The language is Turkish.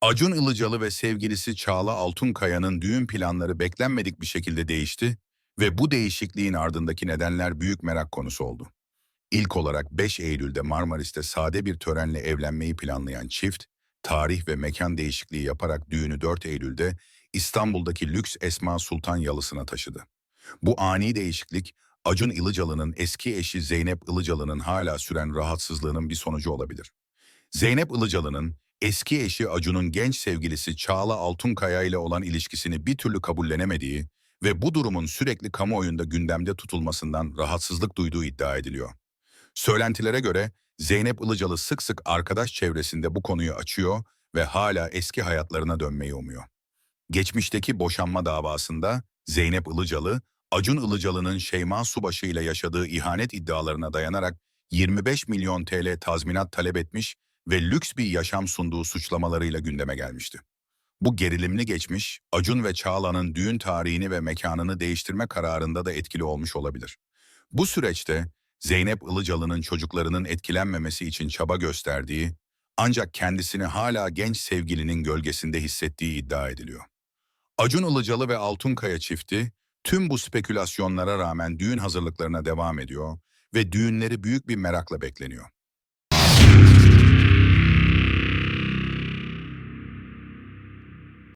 Acun Ilıcalı ve sevgilisi Çağla Altunkaya'nın düğün planları beklenmedik bir şekilde değişti ve bu değişikliğin ardındaki nedenler büyük merak konusu oldu. İlk olarak 5 Eylül'de Marmaris'te sade bir törenle evlenmeyi planlayan çift, tarih ve mekan değişikliği yaparak düğünü 4 Eylül'de İstanbul'daki lüks Esma Sultan Yalısı'na taşıdı. Bu ani değişiklik, Acun Ilıcalı'nın eski eşi Zeynep Ilıcalı'nın hala süren rahatsızlığının bir sonucu olabilir. Zeynep Ilıcalı'nın eski eşi Acun'un genç sevgilisi Çağla Altunkaya ile olan ilişkisini bir türlü kabullenemediği ve bu durumun sürekli kamuoyunda gündemde tutulmasından rahatsızlık duyduğu iddia ediliyor. Söylentilere göre Zeynep Ilıcalı sık sık arkadaş çevresinde bu konuyu açıyor ve hala eski hayatlarına dönmeyi umuyor. Geçmişteki boşanma davasında Zeynep Ilıcalı, Acun Ilıcalı'nın Şeyma Subaşı ile yaşadığı ihanet iddialarına dayanarak 25 milyon TL tazminat talep etmiş ve lüks bir yaşam sunduğu suçlamalarıyla gündeme gelmişti. Bu gerilimli geçmiş, Acun ve Çağla'nın düğün tarihini ve mekanını değiştirme kararında da etkili olmuş olabilir. Bu süreçte Zeynep Ilıcalı'nın çocuklarının etkilenmemesi için çaba gösterdiği, ancak kendisini hala genç sevgilinin gölgesinde hissettiği iddia ediliyor. Acun Ilıcalı ve Altunkaya çifti, tüm bu spekülasyonlara rağmen düğün hazırlıklarına devam ediyor ve düğünleri büyük bir merakla bekleniyor.